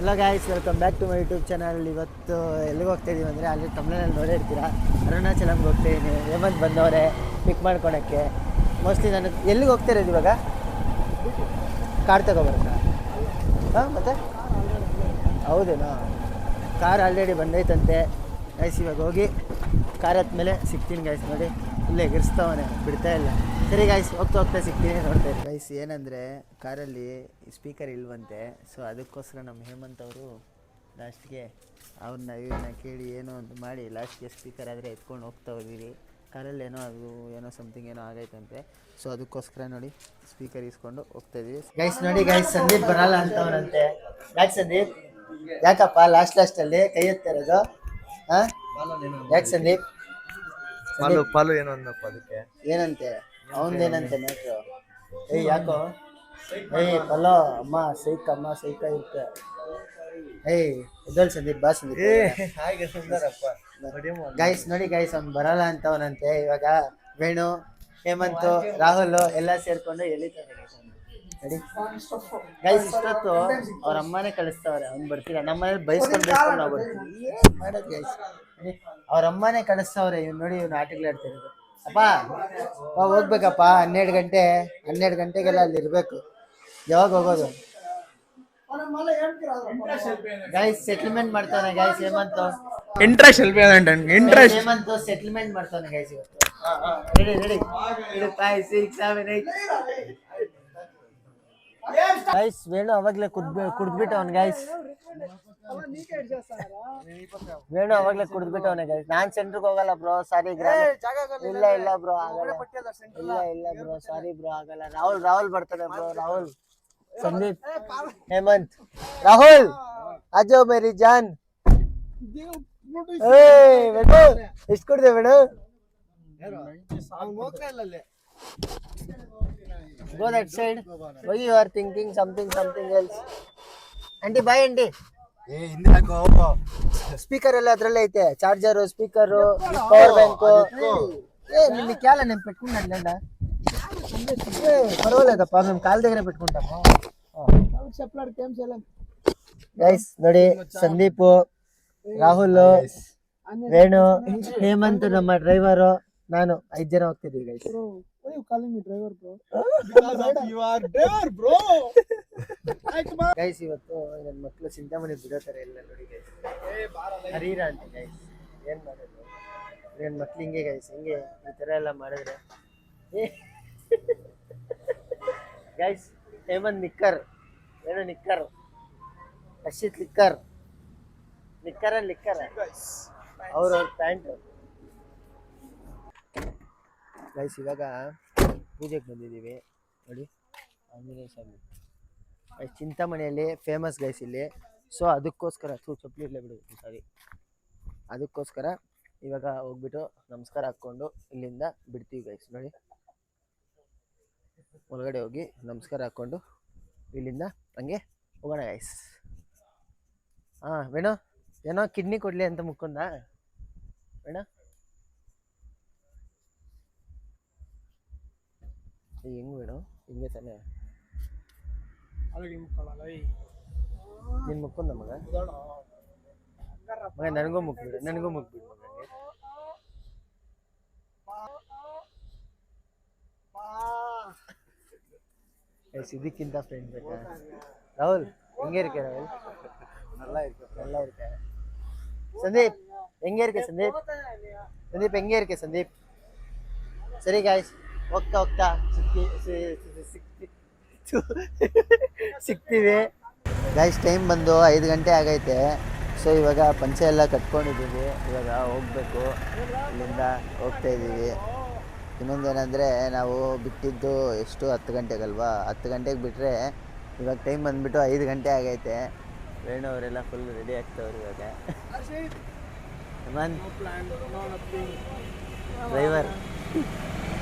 Hello guys welcome back to my YouTube channel ಇವತ್ತು ಎಲ್ಲಿಗೆ ಹೋಗ್ತಾ ಇದೀವಿ ಅಂದರೆ ಅಲ್ಲಿ ತಮಿಳ್ನಲ್ಲಿ ನೋಡೇ ಇರ್ತೀರಾ ಅರುಣಾಚಲಂಗೆ ಹೋಗ್ತಾ ಇದ್ದೀನಿ ಹೇಮಂತ್ ಬಂದವರೇ ಪಿಕ್ ಮಾಡ್ಕೊಳಕ್ಕೆ. ಮೋಸ್ಟ್ಲಿ ನಾನು ಎಲ್ಲಿಗೆ ಹೋಗ್ತಾ ಇರೋದು ಇವಾಗ? ಕಾರ್ ತಗೊಬರುತ್ತಾ ಹಾಂ, ಮತ್ತೆ? ಹೌದೇನಾ? Car already ಬಂದೈತಂತೆ. ಗಾಯ್ಸ್ ಇವಾಗ ಹೋಗಿ ಕಾರ್ ಹತ್ಮೇಲೆ ಸಿಗ್ತೀನಿ ಗೈಸ್ ನೋಡಿ. ಇಲ್ಲೇ ಎಗರಿಸ್ತಾವನೆ ಬಿಡ್ತಾ ಇಲ್ಲ. ಸರಿ ಗಾಯ್ಸ್ ಹೋಗ್ತಾ ಹೋಗ್ತಾ ಸಿಗ್ತೀನಿ ನೋಡ್ತಾ ಗೈಸ್ ಏನಂದರೆ, ಕಾರಲ್ಲಿ ಸ್ಪೀಕರ್ ಇಲ್ವಂತೆ ಸೊ ಅದಕ್ಕೋಸ್ಕರ ನಮ್ಮ ಹೇಮಂತ್ ಅವರು ಲಾಸ್ಟ್ಗೆ ಅವ್ರನ್ನ ಇವ್ರನ್ನ ಕೇಳಿ ಏನೋ ಒಂದು ಮಾಡಿ ಲಾಸ್ಟ್ಗೆ ಸ್ಪೀಕರ್ ಆದರೆ ಎತ್ಕೊಂಡು ಹೋಗ್ತಾ ಹೋದಿರಿ. ಕಾರಲ್ಲಿ ಏನೋ ಅದು, ಏನೋ ಸಮಥಿಂಗ್ ಏನೋ ಆಗೈತಂತೆ. ಸೊ ಅದಕ್ಕೋಸ್ಕರ ನೋಡಿ ಸ್ಪೀಕರ್ ಇಸ್ಕೊಂಡು ಹೋಗ್ತಾ ಇದ್ದೀವಿ ಗೈಸ್ ನೋಡಿ ಗೈಸ್ ಸಂದೀಪ್ ಬರಲ್ಲ ಅಂತವನಂತೆ ಯಾಕೆ ಸಂದೀಪ್? ಯಾಕಪ್ಪ ಲಾಸ್ಟ್ ಲಾಸ್ಟಲ್ಲಿ ಕೈ ಎತ್ತಿರೋದು ಹಾಂ? ಯಾಕೆ ಸಂದೀಪ್? ಪಾಲು ಪಾಲು ಏನು ಅಂದಪ್ಪ ಅದಕ್ಕೆ? ಏನಂತೆ? ಅವನೇನಂತೆ ಮ್ಯಾಟ್ರು ಏಯ್ ಯಾಕೋ? ಏಯ್ ಪಲ್ಲೋ ಅಮ್ಮ ಸೈಕ ಅಮ್ಮ ಸೈಕ ಇರ್ತೆ ಏಯ್ ಎದ್ದೋಳ್ ಸಂದೀಪ್ ಬಾ ಸಂದೀಪ್. ಹಾಗೆ ಸುಂದರಪ್ಪ. ಗೈಸ್ ನೋಡಿ. ಗೈಸ್ ಅವ್ನು ಬರಲ್ಲ ಅಂತವನಂತೆ. ಇವಾಗ ವೇಣು ಹೇಮಂತ್ ರಾಹುಲ್ ಎಲ್ಲ ಸೇರ್ಕೊಂಡು ಎಳಿತಾರೆ. ಗೈಸ್ ಇಷ್ಟೊತ್ತು ಅವ್ರ ಅಮ್ಮನೇ ಕಳಿಸ್ತಾವ್ರೆ. ಅವ್ನ್ ಬರ್ತೀರಾ? ನಮ್ಮನೇಲಿ ಬೈಸ್ಕೊಂಡು ಬೈಸ್ಕೊಂಡು ನಾವು ಬರ್ತೀವಿ ಮಾಡೋದು ಗೈಸ್ ಅವ್ರ ಅಮ್ಮನೇ ಕಳಿಸ್ತವ್ರೆ ಇವ್ ನೋಡಿ ಇವ್ನು ಆಟಗಳು ಆಡ್ತಿರೋದು ಅಪ್ಪ ಅಪ್ಪ ಹೋಗ್ಬೇಕಪ್ಪ ಹನ್ನೆರಡು ಗಂಟೆ ಹನ್ನೆರಡು ಗಂಟೆಗೆಲ್ಲ ಅಲ್ಲಿ ಇರ್ಬೇಕು. ಯಾವಾಗ ಹೋಗೋದು? ಗೈಸ್ ಸೆಟ್ಲ್ಮೆಂಟ್ ಮಾಡ್ತಾನೆ ಗೈಸ್ ಹೇಮಂತ್. ಇಂಟ್ರೆಸ್ಟ್ ಎಲ್ಪಿ ಇಂಟ್ರೆಸ್ಟ್ ಹೇಮಂತ್ ಸೆಟ್ಲ್ಮೆಂಟ್ ಮಾಡ್ತಾನೆ ಗೈಸ್ ಇವತ್ತು. Ready ready five six seven eight guys Venu ಅವಾಗ್ಲೇ ಕುಡ್ಬಿ ಕುಡ್ದ್ಬಿಟ್ಟು ಅವ್ನು ಗೈಸ್ ವೇಣು ಅವಾಗ್ಲೇ ಕುಡ್ದ್ಬಿಟ್ಟು ಅವನಿಗೆ ನಾನ್ ಸೆಂಟ್ರಿಗೆ ಹೋಗಲ್ಲ ಬ್ರೋ ಸಾರಿ ಇಲ್ಲ ಇಲ್ಲ ಬ್ರೋ ಆಗಲ್ಲ. ಇಲ್ಲ ಇಲ್ಲ ಬ್ರೋ ಸಾರಿ ಬ್ರೋ ಆಗಲ್ಲ. ರಾಹುಲ್ ರಾಹುಲ್ ಬರ್ತಾನೆ ಬ್ರೋ ರಾಹುಲ್. ಸಂದೀಪ್. ಹೇಮಂತ್. ರಾಹುಲ್. ಅಜೋ ಮೇರಿ ಜಾನ್. ಎಷ್ಟು ಕೊಡ್ದೆ Go that side. Why you are thinking something something else? Aunty bye aunty ಏ ಹಿಂದೆ ಹಾಕೋ ಸ್ಪೀಕರ್ ಎಲ್ಲ ಅದ್ರಲ್ಲೇ ಐತೆ ಚಾರ್ಜರು ಸ್ಪೀಕರು ಪವರ್ ಬ್ಯಾಂಕ್ ಏ ನಿನ್ನ ಕ್ಯಾಲ నేను పెట్టుకున్నాను ఏ పర్వాలేదప్ప మేము కాల్ దగ్గర పెట్టుకుంటాము ಗೈಸ್ ನೋಡಿ ಸಂದೀಪ್ ರಾಹುಲ್ ವೇಣು ಹೇಮಂತ್ ನಮ್ಮ ಡ್ರೈವರು ನಾನು ಐದ್ ಜನ ಹೋಗ್ತಿದ್ವಿ ಗೈಸ್ ಗೈಸ್ ಇವತ್ತು ನನ್ನ ಮಕ್ಕಳು ಚಿಂತಾಮಣಿ ಬಿಡೋತಾರೆ ಎಲ್ಲ ನೋಡಿ ಗೈಸ್ ಹರೀರ ಅಂತ ಗೈಸ್ ಏನು ಮಾಡೋದು? ನನ್ನ ಮಕ್ಳು ಹಿಂಗೆ ಗೈಸ್ ಹಿಂಗೆ ಈ ಥರ ಎಲ್ಲ ಮಾಡಿದ್ರೆ. Guys Hemant knicker. ಏನು ನಿಕ್ಕರ್? ಹರ್ಷಿತ್ ಲಿಕ್ಕರ್. ನಿಕ್ಕರ ಲಿಕ್ಕರ್? ಅವ್ರವ್ರ ಅವ್ರ ಪ್ಯಾಂಟ್. ಗೈಸ್ ಇವಾಗ ಪೂಜೆಗೆ ಬಂದಿದ್ದೀವಿ. ನೋಡಿ, ಆಂಜನೇಯ ಸ್ವಾಮಿ. ಚಿಂತಾಮಣಿಯಲ್ಲಿ ಫೇಮಸ್ ಗೈಸ್ ಇಲ್ಲಿ. ಸೊ ಅದಕ್ಕೋಸ್ಕರ, ಥೂ, ಚಪ್ಪಲಿ ಇರಲೇ ಬಿಡು ಸಾರಿ ಅದಕ್ಕೋಸ್ಕರ ಇವಾಗ ಹೋಗ್ಬಿಟ್ಟು ನಮಸ್ಕಾರ ಹಾಕ್ಕೊಂಡು ಇಲ್ಲಿಂದ ಬಿಡ್ತೀವಿ ಗೈಸ್ ನೋಡಿ. ಒಳಗಡೆ ಹೋಗಿ ನಮಸ್ಕಾರ ಹಾಕ್ಕೊಂಡು ಇಲ್ಲಿಂದ ಹಂಗೆ ಹೋಗೋಣ ಗೈಸ್ ಹಾಂ, ವೇಣು, ಏನೋ ಕಿಡ್ನಿ ಕೊಡಲಿ ಅಂತ ಮುಕ್ಕೊಂಡ. ವೇಣ? ಹೆಂಗ್ ವೇಣು ಹಿಂಗೆ ತಾನೆ ನಿನ್ ಮುಕ್ಕೊಂದ ಮಗ ಮಗ ನನಗೂ ಮುಕ್ಬಿಡು ನನಗೂ ಮುಕ್ಬಿಡು ಮಗ ಹಂಗೆ. ಎಸ್ ಇದಕ್ಕಿಂತ ಫ್ರೆಂಡ್ ಬೇಕಾ ರಾಹುಲ್ ಹೆಂಗೆ ಇರ್ಕೆ ರಾಹುಲ್ நல்லா இருக்கு நல்லா இருக்கு சந்தீப் எங்க இருக்க சந்தீப் சந்தீப் எங்க இருக்க சந்தீப் ಸರಿ ಗಾಯ್ಸ್ ಹೋಗ್ತಾ ಹೋಗ್ತಾ ಸಿಕ್ಕಿ ಸಿಗ್ತೀವಿ ಗಾಯ್ಸ್ ಟೈಮ್ ಬಂದು ಐದು ಗಂಟೆ ಆಗೈತೆ. ಸೊ ಇವಾಗ ಪಂಚೆ ಎಲ್ಲ ಕಟ್ಕೊಂಡಿದ್ದೀವಿ. ಇವಾಗ ಹೋಗ್ಬೇಕು. ಇಲ್ಲಿಂದ ಹೋಗ್ತಾ ಇದ್ದೀವಿ. ಇನ್ನೊಂದೇನೆಂದರೆ ನಾವು ಬಿಟ್ಟಿದ್ದು ಎಷ್ಟು? ಹತ್ತು ಗಂಟೆಗಲ್ವಾ? ಹತ್ತು ಗಂಟೆಗೆ ಬಿಟ್ಟರೆ ಇವಾಗ ಟೈಮ್ ಬಂದುಬಿಟ್ಟು ಐದು ಗಂಟೆ ಆಗೈತೆ. ವೇಣು ಅವರೆಲ್ಲ ಫುಲ್ ರೆಡಿ ಆಗ್ತವ್ರು ಇವಾಗ. ಡ್ರೈವರ್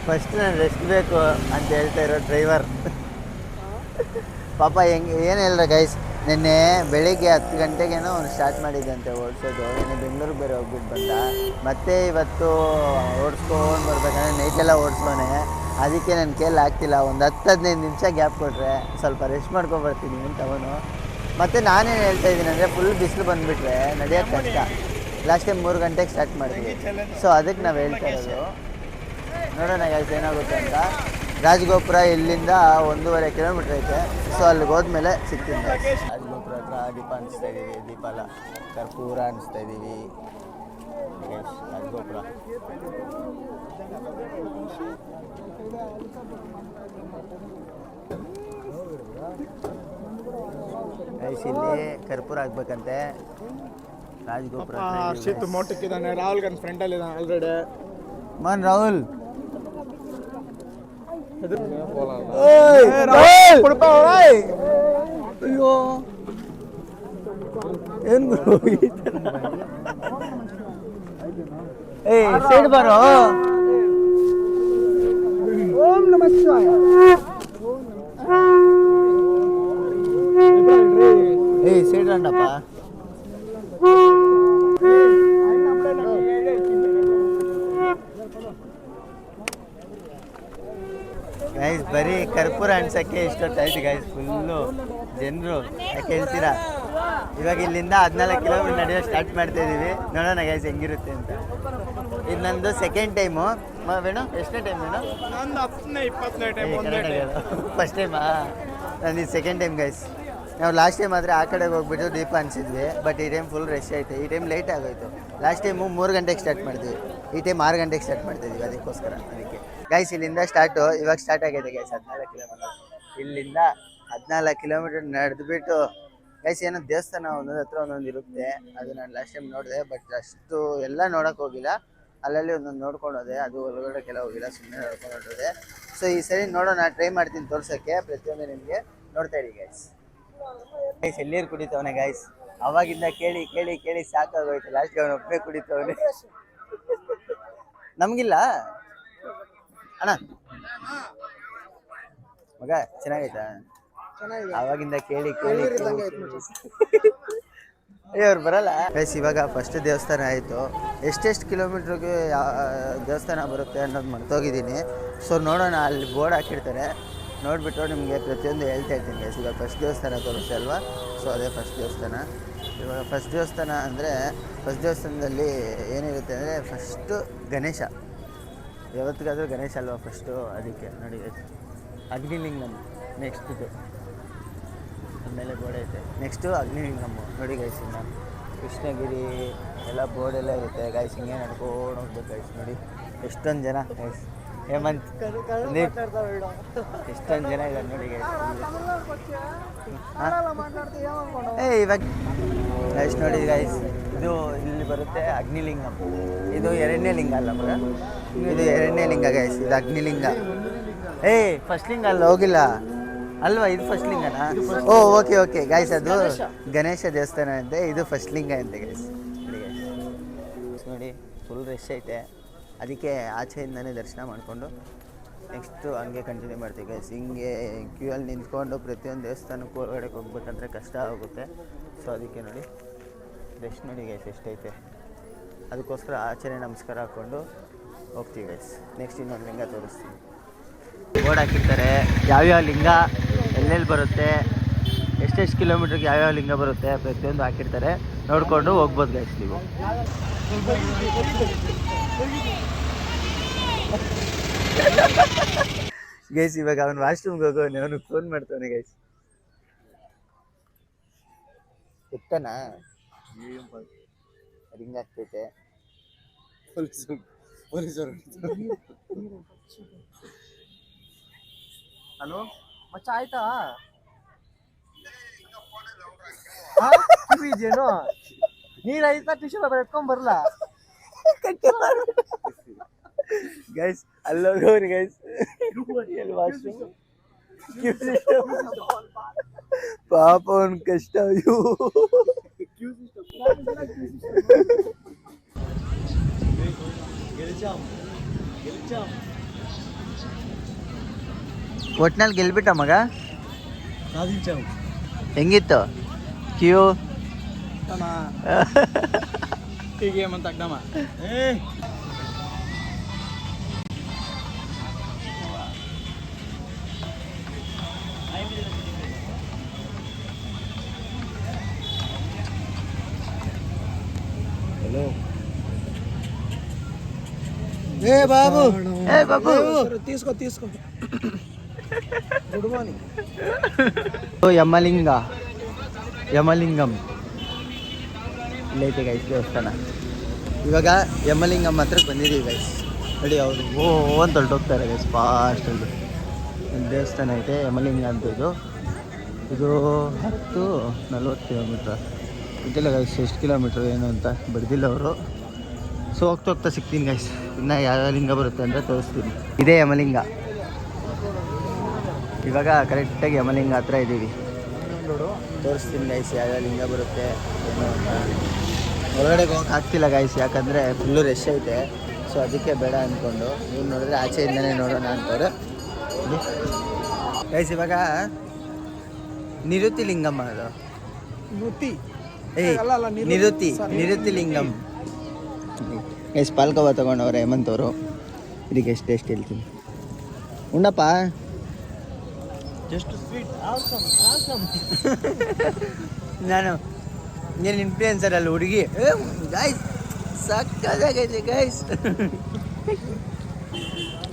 ಫಸ್ಟ್ ನಾನು ರೆಸ್ಟ್ ಬೇಕು ಅಂತ ಹೇಳ್ತಾ ಇರೋ ಡ್ರೈವರ್ ಪಾಪ ಹೆಂಗೆ, ಏನು ಹೇಳಿದ್ರೆ ಗೈಸ್ ನಿನ್ನೆ ಬೆಳಿಗ್ಗೆ ಹತ್ತು ಗಂಟೆಗೇನೋ ಅವ್ನು ಸ್ಟಾರ್ಟ್ ಮಾಡಿದ್ದಂತೆ ಓಡಿಸೋದು. ನಿನ್ನೆ ಬೆಂಗಳೂರಿಗೆ ಬೇರೆ ಹೋಗ್ಬಿಟ್ಟು ಬಂದ. ಮತ್ತೆ ಇವತ್ತು ಓಡಿಸ್ಕೊಂಡು ಬರ್ಬೇಕಂದ್ರೆ ನೈಟೆಲ್ಲ ಓಡಿಸ್ತಾನೆ ಅದಕ್ಕೆ ನನ್ನ ಕೇಳಿ ಆಗ್ತಿಲ್ಲ. ಒಂದು ಹತ್ತು ಹದಿನೈದು ನಿಮಿಷ ಗ್ಯಾಪ್ ಕೊಟ್ಟರೆ ಸ್ವಲ್ಪ ರೆಸ್ಟ್ ಮಾಡ್ಕೊಬರ್ತೀನಿ ಅಂತ ಅವನು. ಮತ್ತು ನಾನೇನು ಹೇಳ್ತಾ ಇದ್ದೀನಿ ಅಂದರೆ ಫುಲ್ ಬಿಸಿಲು ಬಂದುಬಿಟ್ರೆ ನಡೆಯೋಕ್ಕೆ ಕಷ್ಟ. ಲಾಸ್ಟ್ ಟೈಮ್ ಮೂರು ಗಂಟೆಗೆ ಸ್ಟಾರ್ಟ್ ಮಾಡಿದ್ವಿ. ಸೊ ಅದಕ್ಕೆ ನಾವು ಹೇಳ್ತಾ ಇರೋದು. ನೋಡೋಣ ಗೈಸ್ ಏನಾಗುತ್ತೆ ಅಂತ. ರಾಜಗೋಪುರ ಇಲ್ಲಿಂದ ಒಂದೂವರೆ ಕಿಲೋಮೀಟ್ರ್ ಐತೆ. ಸೊ ಅಲ್ಲಿಗೆ ಹೋದ್ಮೇಲೆ ಸಿಗ್ತೀನಿ. ರಾಜಗೋಪುರ ಹತ್ರ ದೀಪ ಅನಿಸ್ತಾ ಇದ್ದೀವಿ ದೀಪ ಅಲ್ಲ ಕರ್ಪೂರ ಅನಿಸ್ತಾ ಇದ್ದೀವಿ ರಾಜಗೋಪುರ. ಇಲ್ಲಿ ಕರ್ಪೂರ ಆಗ್ಬೇಕಂತೆ. ರಾಜಗೋಪುರ ಮೋಟಕ್ಕಿದ್ದಾನೆ. ರಾಹುಲ್ ಗನ್ ಫ್ರೆಂಡಲ್ಲಿದ್ದಾನೆ ಆಲ್ರೆಡಿ ಮನ್ ರಾಹುಲ್. ಅಯ್ಯೋ ಏನ್ ಗುರು ಈ ಥರ? ಏಯ್ ಸೈಡ್ ಬರೋ ಓಂ ನಮ ಶಿವಾಯ ಏಯ್ ಸೈಡ್ ರಂಡಪ್ಪ ಗೈಸ್ ಬರೀ ಕರ್ಪೂರ ಅನ್ಸಕ್ಕೆ ಇಷ್ಟೊತ್ತಾಯ್ತು ಗೈಸ್ ಫುಲ್ಲು ಜನರು. ಯಾಕೆ ಹೇಳ್ತೀರಾ? ಇವಾಗ ಇಲ್ಲಿಂದ ಹದಿನಾಲ್ಕು ಕಿಲೋಮೀಟರ್ ನಡೆಯೋ ಸ್ಟಾರ್ಟ್ ಮಾಡ್ತಾ ಇದ್ದೀವಿ ನೋಡೋಣ ಗೈಸ್ ಹೆಂಗಿರುತ್ತೆ ಅಂತ. ಇದು ನಂದು ಸೆಕೆಂಡ್ ಟೈಮು ವೇಣು ಎಷ್ಟನೇ ಟೈಮ್ ವೇಣು? ಫಸ್ಟ್ ಟೈಮಾ ನಂದು ಇದು ಸೆಕೆಂಡ್ ಟೈಮ್ ಗೈಸ್ ನಾವು ಲಾಸ್ಟ್ ಟೈಮ್ ಆದರೆ ಆ ಕಡೆಗೆ ಹೋಗ್ಬಿಟ್ಟು ದೀಪ ಅನಿಸಿದ್ವಿ. ಬಟ್ ಈ ಟೈಮ್ ಫುಲ್ ರಶ್ ಆಯಿತು. ಈ ಟೈಮ್ ಲೇಟ್ ಆಗೋಯ್ತು. ಲಾಸ್ಟ್ ಟೈಮು ಮೂರು ಗಂಟೆಗೆ ಸ್ಟಾರ್ಟ್ ಮಾಡಿದ್ವಿ. ಈ ಟೈಮ್ ಆರು ಗಂಟೆಗೆ ಸ್ಟಾರ್ಟ್ ಮಾಡ್ತಿದ್ವಿ ಅದಕ್ಕೋಸ್ಕರ. ಅದಕ್ಕೆ ಗೈಸ್ ಇಲ್ಲಿಂದ ಸ್ಟಾರ್ಟು ಇವಾಗ ಸ್ಟಾರ್ಟ್ ಆಗಿದೆ ಗೈಸ್ ಹದಿನಾಲ್ಕು ಕಿಲೋಮೀಟರ್ ಇಲ್ಲಿಂದ ಹದಿನಾಲ್ಕು ಕಿಲೋಮೀಟರ್ ನಡೆದ್ಬಿಟ್ಟು ಗೈಸ್ ಏನೋ ದೇವಸ್ಥಾನ ಒಂದೊಂದು ಹತ್ರ ಒಂದೊಂದು ಇರುತ್ತೆ. ಅದು ನಾನು ಲಾಸ್ಟ್ ಟೈಮ್ ನೋಡಿದೆ ಬಟ್ ಅಷ್ಟು ಎಲ್ಲ ನೋಡೋಕೆ ಹೋಗಿಲ್ಲ. ಅಲ್ಲಲ್ಲಿ ಒಂದೊಂದು ನೋಡ್ಕೊಂಡು ಹೋದೆ ಅದು ಒಳಗಡೆ ಕೆಲ ಹೋಗಿಲ್ಲ ಸುಮ್ಮನೆ ನೋಡ್ಕೊಂಡು ಹೊರಟೋದೆ. ಸೊ ಈ ಸರಿ ನೋಡೋಣ ಟ್ರೈ ಮಾಡ್ತೀನಿ ತೋರ್ಸೋಕ್ಕೆ ಪ್ರತಿಯೊಂದು ನಿಮಗೆ ನೋಡ್ತಾ ಇರಿ ಗೈಸ್ ಗೈಸ್ ಎಲ್ಲಿ ಕುಡಿತವನೆ ಗೈಸ್ ಅವಾಗಿಂದ ಕೇಳಿ ಕೇಳಿ ಕೇಳಿ ಸಾಕಾಗೋಯ್ತು. ಲಾಸ್ಟ್ಗೆ ಅವನು ಒಬ್ಬನೇ ಕುಡಿತವನೆ. ನಮಗಿಲ್ಲ. ಅಣ್ಣ. ಮಗ ಚೆನ್ನಾಗೈತಾ? ಅವಾಗಿಂದ ಕೇಳಿ ಕೇಳಿ ಅವ್ರು ಬರಲ್ಲ? ಗೈಸ್ ಇವಾಗ ಫಸ್ಟ್ ದೇವಸ್ಥಾನ ಆಯಿತು. ಎಷ್ಟೆಷ್ಟು ಕಿಲೋಮೀಟ್ರಿಗೆ ದೇವಸ್ಥಾನ ಬರುತ್ತೆ ಅನ್ನೋದು ಮರ್ತೋಗಿದ್ದೀನಿ. ಸೊ ನೋಡೋಣ ಅಲ್ಲಿ ಬೋರ್ಡ್ ಹಾಕಿರ್ತಾರೆ. ನೋಡಿಬಿಟ್ಟು ನಿಮಗೆ ಪ್ರತಿಯೊಂದು ಹೇಳ್ತಾ ಇರ್ತೀನಿ ಗೈಸ್ ಇವಾಗ ಫಸ್ಟ್ ದೇವಸ್ಥಾನ ತೋರಿಸಿ ಅಲ್ವಾ? ಸೊ ಅದೇ ಫಸ್ಟ್ ದೇವಸ್ಥಾನ. ಇವಾಗ ಫಸ್ಟ್ ದೇವಸ್ಥಾನ ಅಂದರೆ ಫಸ್ಟ್ ದೇವಸ್ಥಾನದಲ್ಲಿ ಏನಿರುತ್ತೆ ಅಂದರೆ ಫಸ್ಟು ಗಣೇಶ. ಯಾವತ್ತಿಗಾದರೂ ಗಣೇಶ ಅಲ್ವಾ ಫಸ್ಟು ಅದಕ್ಕೆ ನೋಡಿ ಅಗ್ನಿಲಿಂಗಮ್ ನೆಕ್ಸ್ಟ್ ಇದು. ಆಮೇಲೆ ಬೋರ್ಡ್ ಐತೆ. ನೆಕ್ಸ್ಟು ಅಗ್ನಿಲಿಂಗಮ್ಮು ನೋಡಿ ಗೈಸ್ ಇನ್ನು ಕೃಷ್ಣಗಿರಿ, ಎಲ್ಲ ಬೋರ್ಡೆಲ್ಲ ಇರುತ್ತೆ. ಗೈಸ್ ಹಿಂಗೆ ನಡ್ಕೊಂಡು ಹೋಗ್ಬೇಕು ಗೈಸ್ ನೋಡಿ. ಎಷ್ಟೊಂದು ಜನ ಗೈಸ್ ಹೇಮಂತ್ ಇಷ್ಟೊಂದು ಜನ ಇದ್ದಾರೆ ನೋಡಿ ಏ ಇವಾಗ ಗೈಸ್ ನೋಡಿ ಗೈಸ್ ಇದು ಇಲ್ಲಿ ಬರುತ್ತೆ ಅಗ್ನಿಲಿಂಗ. ಇದು ಎರಡನೇ ಲಿಂಗ ಅಲ್ಲ ಮಗ? ಇದು ಎರಡನೇ ಲಿಂಗ ಗೈಸ್ ಇದು ಅಗ್ನಿಲಿಂಗ. ಏ ಫಸ್ಟ್ ಲಿಂಗ ಅಲ್ಲ ಹೋಗಿಲ್ಲ. ಅಲ್ವಾ ಇದು ಫಸ್ಟ್ ಲಿಂಗನಾ? ಓ ಓಕೆ ಓಕೆ ಗೈಸ್ ಅದು ಗಣೇಶ. ದೇವಸ್ಥಾನ ಅಂತೆ ಇದು ಫಸ್ಟ್ ಲಿಂಗ ಅಂತೆ ಗೈಸ್ ನೋಡಿ ಫುಲ್ ರಶ್ ಐತೆ. ಅದಕ್ಕೆ ಆಚೆಯಿಂದನೇ ದರ್ಶನ ಮಾಡಿಕೊಂಡು ನೆಕ್ಸ್ಟು ಹಂಗೆ ಕಂಟಿನ್ಯೂ ಮಾಡ್ತೀವಿ ಗೈಸ್ ಹಿಂಗೆ ಕ್ಯೂ ಅಲ್ಲಿ ನಿಂತ್ಕೊಂಡು ಪ್ರತಿಯೊಂದು ದೇವಸ್ಥಾನಕ್ಕೂ ಒಳಗಡೆ ಹೋಗ್ಬೇಕಂದ್ರೆ ಕಷ್ಟ ಆಗುತ್ತೆ. ಸೊ ಅದಕ್ಕೆ ನೋಡಿ ರೆಸ್ಟ್ ನೋಡಿ ಗೈಸ್ ಎಷ್ಟೈತೆ. ಅದಕ್ಕೋಸ್ಕರ ಆಚೆನೆ ನಮಸ್ಕಾರ ಹಾಕ್ಕೊಂಡು ಹೋಗ್ತೀವಿ ಗೈಸ್ ನೆಕ್ಸ್ಟ್ ಇನ್ನೊಂದು ಲಿಂಗ ತೋರಿಸ್ತೀವಿ ಬೋರ್ಡ್ ಹಾಕಿರ್ತಾರೆ. ಯಾವ್ಯಾವ ಲಿಂಗ ಎಲ್ಲೆಲ್ಲಿ ಬರುತ್ತೆ? ಎಷ್ಟೆಷ್ಟು ಕಿಲೋಮೀಟ್ರಿಗೆ ಯಾವ್ಯಾವ ಲಿಂಗ ಬರುತ್ತೆ ಪ್ರತಿಯೊಂದು ಹಾಕಿರ್ತಾರೆ. ನೋಡಿಕೊಂಡು ಹೋಗ್ಬೋದು ಗೈಸ್ ನೀವು. ಗೈಸ್ ಇವಾಗ ಅವನು ವಾಶ್ರೂಮ್ಗೆ ಹೋಗೋನೆ ಅವನು ಫೋನ್ ಮಾಡ್ತಾನೆ ಗೈಸ್ ಎತ್ತನಾ? ರಿಂಗ್ ಆಗ್ತೈತೆ. ಹಲೋ? ಮಚ್ಚ ಆಯ್ತಾ? ಕಿವಿದೇನು ನೀರ್ ಆಯ್ತಾ ಟಿಶ್ಯೂ ಪೇಪರ್ ಎತ್ಕೊಂಡ್ ಬರ್ಲಾ? ಗೈಸ್ ಅಲ್ಲೋಗೋರು ಗೈಸ್ ವಾಶ್ರೂಮ್ ಪಾಪ ಅವನ್ ಕಷ್ಟ ಅಯ್ಯೋ. ಒಟ್ನಲ್ಲಿ ಗೆಲ್ಬಿಟ್ಟ ಮಗ? ಹೆಂಗಿತ್ತು? Q. Tama. Sige, mantag naman. Eh. Hello. ఏ బాబు ఏ బాబు తీసుకో తీసుకో ಯಮಲಿಂಗಂ. ಇಲ್ಲೈತೆ ಗೈಸ್ ದೇವಸ್ಥಾನ. ಇವಾಗ ಯಮಲಿಂಗಂ ಹತ್ರ ಬಂದಿದ್ದೀವಿ ಗೈಸ್ ನೋಡಿ ಅವರು ಓ, ಅಂತ ಹೊರಟೋಗ್ತಾರೆ ಗೈಸ್ ಫಾಸ್ಟಲ್ಲಿ ಒಂದು ದೇವಸ್ಥಾನ ಐತೆ, ಯಮಲಿಂಗ ಅಂತ ಇದು. ಇದು ಹತ್ತು ನಲ್ವತ್ತು ಕಿಲೋಮೀಟ್ರ್ ಗೊತ್ತಿಲ್ಲ ಗೈಸ್ ಎಷ್ಟು ಕಿಲೋಮೀಟ್ರ್ ಏನು ಅಂತ ಬಿಡ್ದಿಲ್ಲ ಅವರು. ಸೊ ಹೋಗ್ತಾ ಹೋಗ್ತಾ ಸಿಗ್ತೀನಿ ಗೈಸ್ ಇನ್ನು ಯಾವ ಲಿಂಗ ಬರುತ್ತೆ ಅಂದರೆ ತೋರಿಸ್ತೀನಿ. ಇದೇ ಯಮಲಿಂಗ. ಇವಾಗ ಕರೆಕ್ಟಾಗಿ ಯಮಲಿಂಗ ಹತ್ರ ಇದ್ದೀವಿ ತೋರಿಸ್ತೀನಿ ಗೈಸ್ ಯಾವ್ಯಾವ ಲಿಂಗ ಬರುತ್ತೆ ಏನು ಅಂತ. ಹೊರಗಡೆ ಹೋಗಕ್ಕೆ ಆಗ್ತಿಲ್ಲ ಗೈಸ್ ಯಾಕಂದರೆ ಫುಲ್ಲು ರಶ್ ಐತೆ. ಸೊ ಅದಕ್ಕೆ ಬೇಡ ಅಂದ್ಕೊಂಡು ನೀವು ನೋಡಿದ್ರೆ ಆಚೆಯಿಂದನೇ ನೋಡೋಣ ಅಂತವ್ರೆ. ಗೈಸ್ ಇವಾಗ ನಿರುತಿ ಲಿಂಗಮ್ಮ ಅದು. ನಿರುತಿ? ನಿರುತಿ. ನಿರುತಿ ಲಿಂಗಂ ಗೈಸ್ ಹೇಮಂತ್ ತಗೊಂಡವ್ರೆ ಹೇಮಂತವರು. ಇದಕ್ಕೆ ಎಷ್ಟು ಎಷ್ಟು ಹೇಳ್ತೀನಿ. ಉಣ್ಣಪ್ಪ. Just sweet. ನಾನು ನೀನು ಇನ್ಫ್ಲೂಯೆನ್ಸರ್ ಅಲ್ಲ, ಹುಡುಗಿ. Guys ಸಕ್ಕದಾಗೈತೆ guys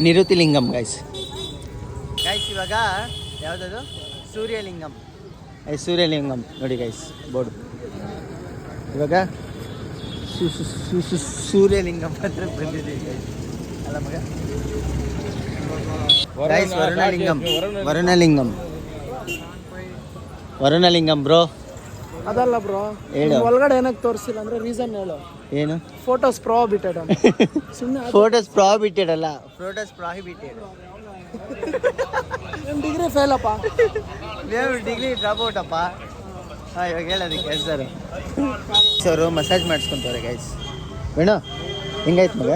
Niruthi Lingam guys guys ಇವಾಗ ಯಾವುದದು? ಸೂರ್ಯಲಿಂಗಂ. ಐ ಸೂರ್ಯಲಿಂಗಂ. ನೋಡಿ ಗೈಸ್ ಬೋರ್ಡ್. ಇವಾಗ ಸೂರ್ಯಲಿಂಗಂ ಹತ್ರ ಬಂದಿದ್ದೀವಿ ಗೈಸ್ ಅಲ್ಲ, ಮಗ? ಗೈಸ್ ವರುಣಲಿಂಗಂ ವರುಣಲಿಂಗಂ ವರುಣಲಿಂಗಂ ಬ್ರೋ ಅದಲ್ಲ ಬ್ರೋ ಹೇಳು. ಒಳಗಡೆ ಏನಕ್ಕೆ ತೋರಿಸಿಲ್ಲ ಅಂದ್ರೆ ರೀಸನ್ ಹೇಳು. ಏನು? ಫೋಟೋಸ್ ಪ್ರೋಬಿಟೆಡ್ ಸುಮ್ಮನೆ ಫೋಟೋಸ್ ಪ್ರಾಹಿಬಿಟೆಡ್ ಅಲ್ಲ. ಫೋಟೋಸ್ ಪ್ರಾಹಿಬಿಟೆಡ್ ನಿಮ್ಮ ಡಿಗ್ರಿ ಫೇಲ್ ಅಪ್ಪ. ನೀವು ಡಿಗ್ರಿ ಡ್ರಾಪ್ ಔಟ್ ಅಪ್ಪ. ಹಾಂ ಇವಾಗ ಹೇಳೋದಕ್ಕೆ ಸರ್ ಸರ್ ಮಸಾಜ್ ಮಾಡಿಸ್ಕೊಂತವ್ರೆ ಗೈಸ್ ವೇಣು ಹೆಂಗಾಯ್ತು ಮಗ?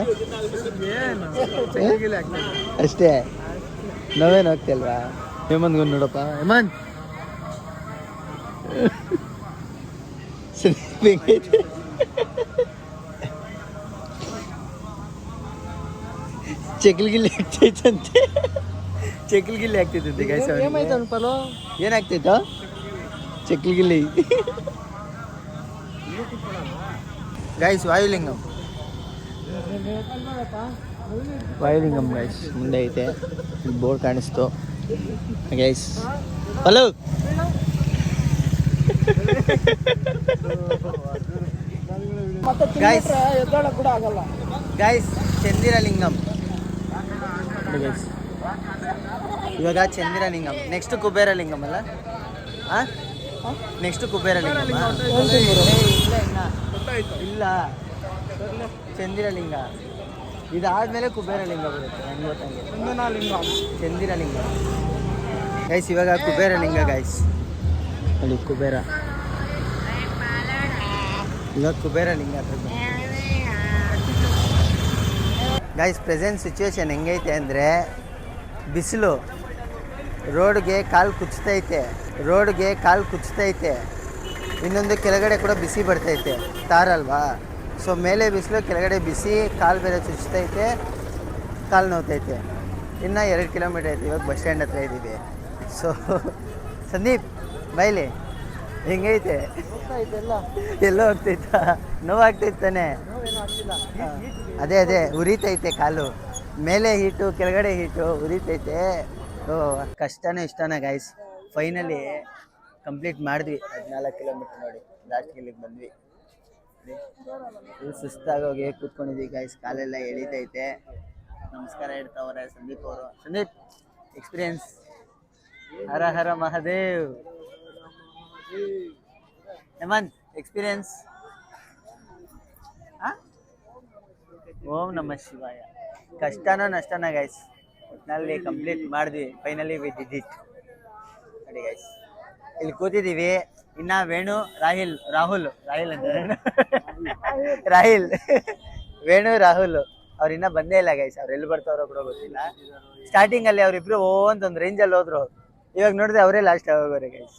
ಅಷ್ಟೇ. ನಾವೇನು ಹೋಗ್ತಿಲ್ವಾ? ಹೇಮಂತ್ಗೂ ನೋಡಪ್ಪ. ಹೇಮಂತ್? ಹೆಂಗೈತೆ ಚಕ್ಲಿ ಗಿಲ್ಲಿ ಆಗ್ತೈತಂತೆ ಚಕ್ಲಿ ಗಿಲ್ಲಿ ಆಗ್ತೈತಂತೆ ಗೈಸ್ ಅನ್ಪಲು? ಏನಾಗ್ತೈತೋ ಚಕ್ಲಿ ಗಿಲ್ಲಿ ಗೈಸ್ ವಾಯುಲಿಂಗಂ. ವಾಯುಲಿಂಗಂ ಗೈಸ್ ಮುಂದೆ ಐತೆ. ಬೋರ್ಡ್ ಕಾಣಿಸ್ತು. Guys hello guys guys Chandiralingam guys ಇವಾಗ ಚಂದಿರಲಿಂಗಂ ನೆಕ್ಸ್ಟ್ ಕುಬೇರಲಿಂಗಂ ಅಲ್ಲ? ನೆಕ್ಸ್ಟ್ ಕುಬೇರಲಿಂಗಂ ಇಲ್ಲ. ಚಂದಿರಲಿಂಗ. ಇದಾದ್ಮೇಲೆ ಕುಬೇರಲಿಂಗ ಬರುತ್ತೆ ನಂಗೆ ಗೊತ್ತಂಗೆ ಲಿಂಗ ಚಂದಿರಲಿಂಗ. ಗೈಸ್ ಇವಾಗ ಕುಬೇರಲಿಂಗ ಗೈಸ್ ಅಲ್ಲಿ ಕುಬೇರ. ಇವಾಗ ಕುಬೇರಲಿಂಗ ಲಿಂಗ ಗೈಸ್ ಪ್ರೆಸೆಂಟ್ ಸಿಚುವೇಶನ್ ಹೆಂಗೈತೆ ಅಂದರೆ ಬಿಸಿಲು ರೋಡ್ಗೆ ಕಾಲು ಕುಚ್ತೈತೆ ರೋಡ್ಗೆ ಕಾಲು ಕುಚ್ತೈತೆ. ಇನ್ನೊಂದು ಕೆಳಗಡೆ ಕೂಡ ಬಿಸಿ ಬರ್ತೈತೆ. ತಾರಲ್ವಾ ಸೊ ಮೇಲೆ ಬಿಸಿಲು, ಕೆಳಗಡೆ ಬಿಸಿ, ಕಾಲು ಬೇರೆ ಚುಚ್ತೈತೆ, ಕಾಲು ನೋತೈತೆ ಇನ್ನು ಎರಡು ಕಿಲೋಮೀಟರ್ ಐತೆ ಇವಾಗ ಬಸ್ ಸ್ಟ್ಯಾಂಡ್ ಹತ್ರ ಇದ್ದೀವಿ. ಸೊ ಸಂದೀಪ್, ಬೈಲಿ. ಹೆಂಗೈತೆ? ಎಲ್ಲೋ ಹೋಗ್ತೈತಾ? ನೋವಾಗ್ತೈತಾನೆ ಅದೇ ಅದೇ, ಉರಿತೈತೆ ಕಾಲು. ಮೇಲೆ ಹೀಟು ಕೆಳಗಡೆ ಹೀಟು ಉರಿತೈತೆ. ಓ ಕಷ್ಟನೇ ಇಷ್ಟನ ಗಾಯ್ಸ್ ಫೈನಲಿ ಕಂಪ್ಲೀಟ್ ಮಾಡಿದ್ವಿ. ಹದಿನಾಲ್ಕು ಕಿಲೋಮೀಟ್ರ್ ನೋಡಿ ಲಾಸ್ಟ್ ಇಲ್ಲಿಗೆ ಬಂದ್ವಿ. ಫುಲ್ ಸುಸ್ತಾಗೋಗಿ ಕೂತ್ಕೊಂಡಿದ್ವಿ ಗೈಸ್ ಕಾಲೆಲ್ಲ ಎಳಿತೈತೆ. ನಮಸ್ಕಾರ ಹೇಳ್ತಾವ್ರೆ ಸಂದೀಪ್ ಅವರು. ಸಂದೀಪ್ ಎಕ್ಸ್ಪೀರಿಯನ್ಸ್ ಹರ ಹರ ಮಹಾದೇವ್. ಹೇಮಂತ್ ಎಕ್ಸ್ಪೀರಿಯನ್ಸ್ ಓಂ ನಮ ಶಿವಾಯ. ಕಷ್ಟನೋ ನಷ್ಟನ ಗೈಸ್ ಒಟ್ಟಿನಲ್ಲಿ ಕಂಪ್ಲೀಟ್ ಮಾಡಿದ್ವಿ. ಫೈನಲಿ ವಿ ಡಿಡ್ ಇಟ್ ನೋಡಿ ಗೈಸ್ ಇಲ್ಲಿ ಕೂತಿದ್ದೀವಿ. ಇನ್ನ ವೇಣು, ರಾಹಿಲ್, ರಾಹುಲ್, ರಾಹಿಲ್ ಅಂತ. ರಾಹಿಲ್, ವೇಣು, ರಾಹುಲ್, ಅವ್ರು ಇನ್ನ ಬಂದೇ ಇಲ್ಲ ಗೈಸ್ ಅವ್ರು ಎಲ್ಲಿ ಬರ್ತಾವ್ರೋ ಕೂಡ ಗೊತ್ತಿಲ್ಲ. ಸ್ಟಾರ್ಟಿಂಗ್ ಅಲ್ಲಿ ಅವ್ರಿಬ್ರು ಓ ಅಂತ ಒಂದು ರೇಂಜಲ್ಲಿ ಹೋದ್ರು. ಇವಾಗ ನೋಡಿದ್ರೆ ಅವರೇ ಲಾಸ್ಟ್ ಆಗೋರೆ ಗೈಸ್